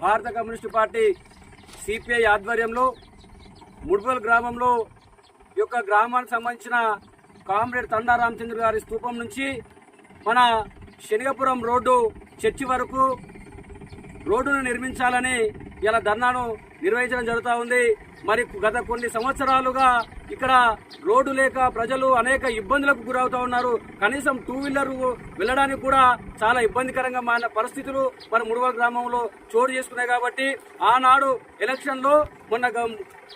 భారత communist party CPI ఆధ్వర్యంలో ముడ్బల్ గ్రామంలో యొక్క గ్రామానికి సంబంధించిన కామ్రేడ్ తండా రామచంద్ర గారి స్థూపం నుంచి మన శనిగపురం రోడ్డు చర్చి వరకు రోడ్డును నిర్మించాలని ఇలా ధర్నాను నిర్వహించడం జరుగుతూ ఉంది. మరి గత కొన్ని సంవత్సరాలుగా ఇక్కడ రోడ్డు లేక ప్రజలు అనేక ఇబ్బందులకు గురవుతూ ఉన్నారు. కనీసం టూ వీలర్ వెళ్ళడానికి కూడా చాలా ఇబ్బందికరంగా మారిన పరిస్థితులు మన ముడువ గ్రామంలో చోటు చేసుకున్నాయి కాబట్టి ఆనాడు ఎలక్షన్లో మొన్న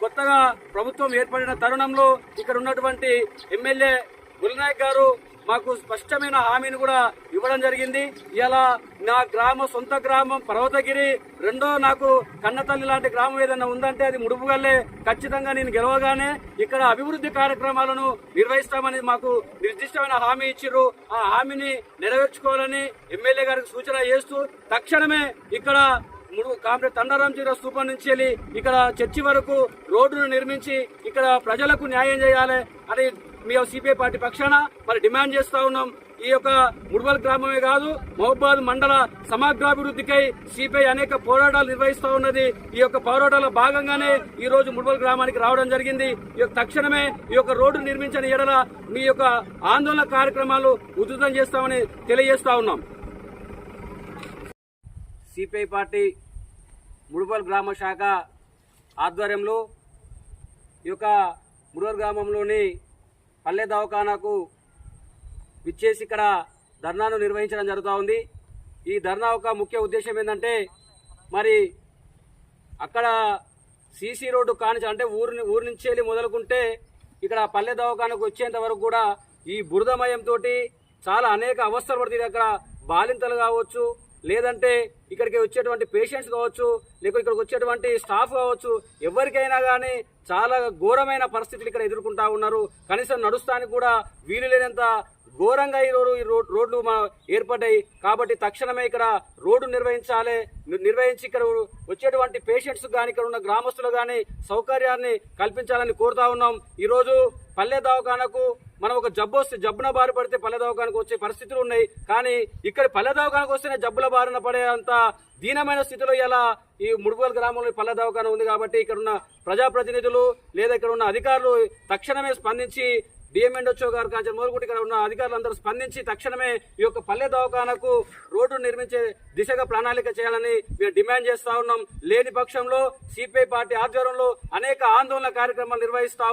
కొత్తగా ప్రభుత్వం ఏర్పడిన తరుణంలో ఇక్కడ ఉన్నటువంటి ఎమ్మెల్యే గురునాయక్ గారు మాకు స్పష్టమైన హామీని కూడా ఇవ్వడం జరిగింది. ఇలా నా గ్రామ సొంత గ్రామం పర్వతగిరి రెండో నాకు కన్నతల్లి లాంటి గ్రామం ఏదైనా ఉందంటే అది ముడుపుగల్లే. ఖచ్చితంగా నేను గెలవగానే ఇక్కడ అభివృద్ధి కార్యక్రమాలను నిర్వహిస్తామని మాకు నిర్దిష్టమైన హామీ ఇచ్చిర్రు. ఆ హామీని నెరవేర్చుకోవాలని ఎమ్మెల్యే గారికి సూచన చేస్తూ తక్షణమే ఇక్కడ ముడు తండారాం తండారాంజీర స్థూపం నుంచి వెళ్ళి ఇక్కడ చర్చి వరకు రోడ్డును నిర్మించి ఇక్కడ ప్రజలకు న్యాయం చేయాలి అని మీ సిపిఐ పార్టీ పక్షాన మరి డిమాండ్ చేస్తా ఉన్నాం. ఈ యొక్క ముడువల్ గ్రామమే కాదు మహబాద్ మండల సమగ్రాభివృద్ధికై సిపిఐ అనేక పోరాటాలు నిర్వహిస్తూ ఉన్నది. ఈ యొక్క పోరాటాల భాగంగానే ఈ రోజు ముడువల్ గ్రామానికి రావడం జరిగింది. ఈ యొక్క తక్షణమే ఈ యొక్క రోడ్డు నిర్మించిన ఎడల మీ యొక్క ఆందోళన కార్యక్రమాలు ఉధృతం చేస్తామని తెలియజేస్తా ఉన్నాం. సిపిఐ పార్టీ ముడుపల్ గ్రామ శాఖ ఆధ్వర్యంలో ఈ యొక్క ముడువల్ గ్రామంలోని పల్లె దవాఖానాకు విచ్చేసి ఇక్కడ ధర్నాను నిర్వహించడం జరుగుతూ ఉంది. ఈ ధర్నా ఒక ముఖ్య ఉద్దేశం ఏంటంటే మరి అక్కడ సీసీ రోడ్డు కానించి అంటే ఊరు ఊరు నుంచి వెళ్ళి మొదలుకుంటే ఇక్కడ పల్లె దవాఖానకు వచ్చేంత వరకు కూడా ఈ బురదమయంతో చాలా అనేక అవస్థలు పడుతుంది అక్కడ బాలింతలు కావచ్చు లేదంటే ఇక్కడికి వచ్చేటువంటి పేషెంట్స్ కావచ్చు లేక ఇక్కడికి వచ్చేటువంటి స్టాఫ్ కావచ్చు ఎవరికైనా కానీ చాలా ఘోరమైన పరిస్థితులు ఇక్కడ ఎదుర్కొంటా ఉన్నారు. కనీసం నడుస్తానికి కూడా వీలు లేనంత ఘోరంగా ఈ రోడ్డు ఈ రోడ్- రోడ్లు మా ఏర్పడ్డాయి. కాబట్టి తక్షణమే ఇక్కడ రోడ్డు నిర్వహించాలి. నిర్వహించి ఇక్కడ వచ్చేటువంటి పేషెంట్స్ కానీ ఇక్కడ ఉన్న గ్రామస్తులు కానీ సౌకర్యాన్ని కల్పించాలని కోరుతా ఉన్నాం. ఈరోజు పల్లె దవాఖానకు మనం ఒక జబ్బు వస్తే జబ్బున బారి పడితే పల్లె దవాఖానకు వచ్చే పరిస్థితులు ఉన్నాయి. కానీ ఇక్కడ పల్లె దవాఖానకు వస్తేనే జబ్బుల బారిన పడే అంత దీనమైన స్థితిలో ఇలా ఈ ముడుగోలు గ్రామంలో పల్లె దవాఖాన ఉంది కాబట్టి ఇక్కడ ఉన్న ప్రజాప్రతినిధులు లేదా ఇక్కడ ఉన్న అధికారులు తక్షణమే స్పందించి డిఎంఎండ్ఓ గారు కాంచి మొదలుకుంటే ఇక్కడ ఉన్న అధికారులందరూ స్పందించి తక్షణమే ఈ యొక్క పల్లె దవాఖానకు రోడ్డు నిర్మించే దిశగా ప్రణాళిక చేయాలని మేము డిమాండ్ చేస్తా ఉన్నాం. లేని పక్షంలో సిపిఐ పార్టీ ఆధ్వర్యంలో అనేక ఆందోళన కార్యక్రమాలు నిర్వహిస్తా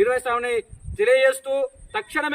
నిర్వహిస్తామని తెలియజేస్తూ తక్షణమే